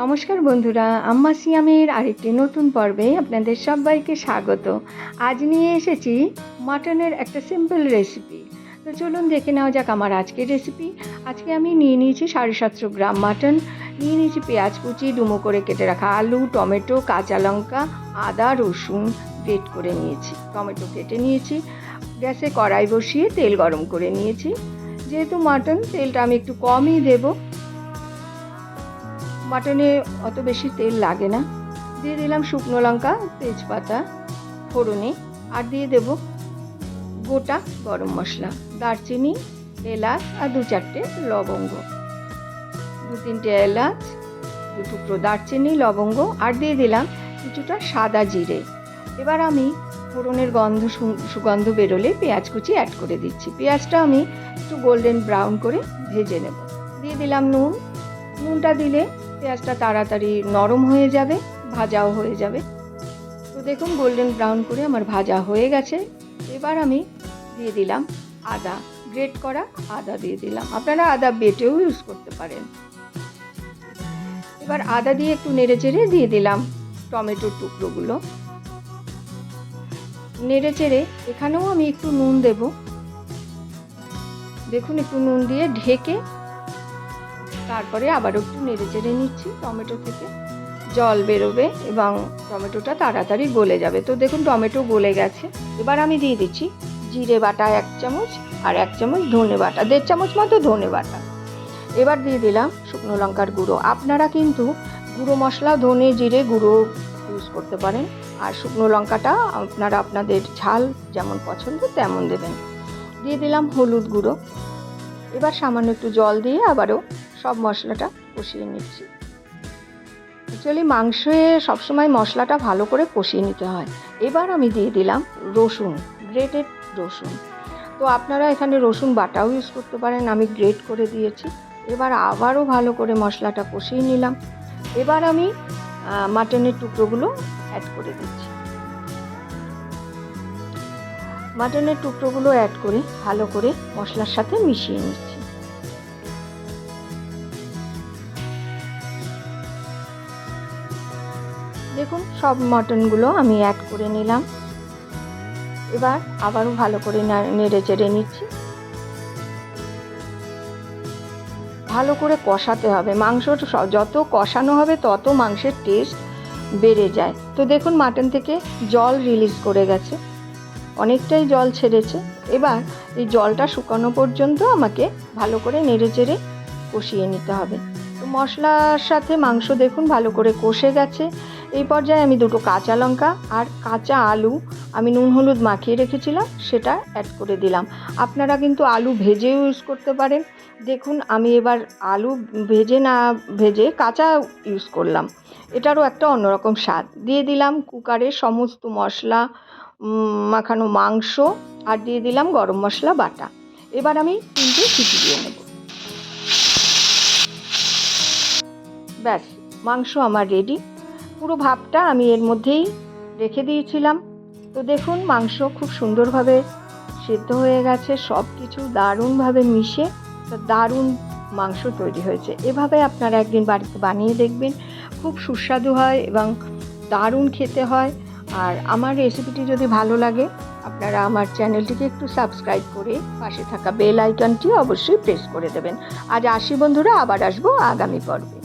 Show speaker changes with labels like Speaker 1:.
Speaker 1: নমস্কার বন্ধুরা, আম্মা সিয়ামের আরেকটি নতুন পর্বে আপনাদের সবাইকে স্বাগত। আজ নিয়ে এসেছি মাটনের একটা সিম্পল রেসিপি তো চলুন দেখে নেওয়া যাক আমার আজকের রেসিপি আজকে আমি নিয়ে নিয়েছি সাড়ে সাতশো গ্রাম মাটন, নিয়ে নিয়েছি পেঁয়াজ কুচি, ডুমো করে কেটে রাখা আলু, টমেটো, কাঁচা লঙ্কা, আদা, রসুন গ্রেট করে নিয়েছি। টমেটো কেটে নিয়েছি, গ্যাসে কড়াই বসিয়ে তেল গরম করে নিয়েছি। যেহেতু মাটন, তেলটা আমি একটু কমই দেবো। মাটনে অত বেশি তেল লাগে না। দিয়ে দিলাম শুকনো লঙ্কা, তেজপাতা, ফোড়নে, আর দিয়ে দেব গোটা গরম মশলা, দারচিনি, এলাচ, আর দু চারটে লবঙ্গ। দু তিনটে এলাচ, দু টুকরো দারচিনি, লবঙ্গ, আর দিয়ে দিলাম কিছুটা সাদা জিরে। এবার আমি ফোড়নের গন্ধ সুগন্ধ বেরোলে পেঁয়াজ কুচি অ্যাড করে দিচ্ছি। পেঁয়াজটা আমি একটু গোল্ডেন ব্রাউন করে ভেজে নেব। দিয়ে দিলাম নুন। নুনটা দিলে পেঁয়াজটা তাড়াতাড়ি নরম হয়ে যাবে, ভাজাও হয়ে যাবে। তো দেখুন গোল্ডেন ব্রাউন করে আমার ভাজা হয়ে গেছে। এবার আমি দিয়ে দিলাম আদা গ্রেট করা আদা দিয়ে দিলাম। আপনারা আদা বেটেও ইউজ করতে পারেন। এবার আদা দিয়ে একটু নেড়ে চেড়ে দিয়ে দিলাম টমেটোর টুকরোগুলো। নেড়ে চেড়ে এখানেও আমি একটু নুন দেব। দেখুন, একটু নুন দিয়ে ঢেকে তারপরে আবারও একটু নেড়ে চেড়ে নিচ্ছি টমেটো থেকে। জল বেরোবে এবং টমেটোটা তাড়াতাড়ি গলে যাবে। তো দেখুন, টমেটো গলে গেছে। এবার আমি দিয়ে দিচ্ছি জিরে বাটা এক চামচ আর এক চামচ ধনে বাটা, দেড় চামচ মতো ধনে বাটা। এবার দিয়ে দিলাম শুকনো লঙ্কার গুঁড়ো। আপনারা কিন্তু গুঁড়ো মশলা, ধনে জিরে গুঁড়ো ইউজ করতে পারেন। আর শুকনো লঙ্কাটা আপনারা আপনাদের ঝাল যেমন পছন্দ তেমন দেবেন। দিয়ে দিলাম হলুদ গুঁড়ো। এবার সামান্য একটু জল দিয়ে আবারও সব মশলাটা কষিয়ে নিচ্ছি। অ্যাকচুয়ালি মাংসে সবসময় মশলাটা ভালো করে কষিয়ে নিতে হয়। এবার আমি দিয়ে দিলাম রসুন গ্রেটেড রসুন। তো আপনারা এখানে রসুন বাটাও ইউজ করতে পারেন, আমি গ্রেট করে দিয়েছি। এবার আবারও ভালো করে মশলাটা কষিয়ে নিলাম। এবার আমি মাটনের টুকরোগুলো অ্যাড করে দিচ্ছি। মাটনের টুকরোগুলো অ্যাড করে ভালো করে মশলার সাথে মিশিয়ে নিচ্ছি। দেখুন, সব মটনগুলো আমি অ্যাড করে নিলাম। এবার আবারও ভালো করে নেড়ে চেড়ে নিচ্ছি। ভালো করে কষাতে হবে। মাংস যত কষানো হবে তত মাংসের টেস্ট বেড়ে যায়। তো দেখুন, মাটন থেকে জল রিলিজ করে গেছে। অনেকটাই জল ছেড়েছে। এবার এই জলটা শুকানো পর্যন্ত আমাকে ভালো করে নেড়ে চেড়ে কষিয়ে নিতে হবে। তো মশলার সাথে মাংস দেখুন, ভালো করে কষে গেছে। এই পর্যায়ে আমি দুটো কাঁচা লঙ্কা আর কাঁচা আলু আমি নুন হলুদ মাখিয়ে রেখেছিলাম, সেটা অ্যাড করে দিলাম। আপনারা কিন্তু আলু ভেজেও ইউজ করতে পারেন। দেখুন, আমি এবার আলু ভেজে না ভেজে কাঁচা ইউজ করলাম। এটারও একটা অন্যরকম স্বাদ। দিয়ে দিলাম কুকারে সমস্ত মশলা মাখানো মাংস আর দিয়ে দিলাম গরম মশলা বাটা। এবার আমি তিনটে সিটি দিয়ে নেব। ব্যাস, মাংস আমার রেডি পুরো ভাবটা আমি এর মধ্যেই রেখে দিয়েছিলাম। তো দেখুন, মাংস খুব সুন্দরভাবে সেদ্ধ হয়ে গেছে সব কিছু দারুণভাবে মিশে তো দারুণ মাংস তৈরি হয়েছে। এভাবে আপনারা একদিন বাড়িতে বানিয়ে দেখবেন, খুব সুস্বাদু হয় এবং দারুণ খেতে হয়। আর আমার রেসিপিটি যদি ভালো লাগে, আপনারা আমার চ্যানেলটিকে একটু সাবস্ক্রাইব করে পাশে থাকা বেল আইকনটি অবশ্যই প্রেস করে দেবেন। আজ আসি বন্ধুরা, আবার আসব আগামী পর্বে।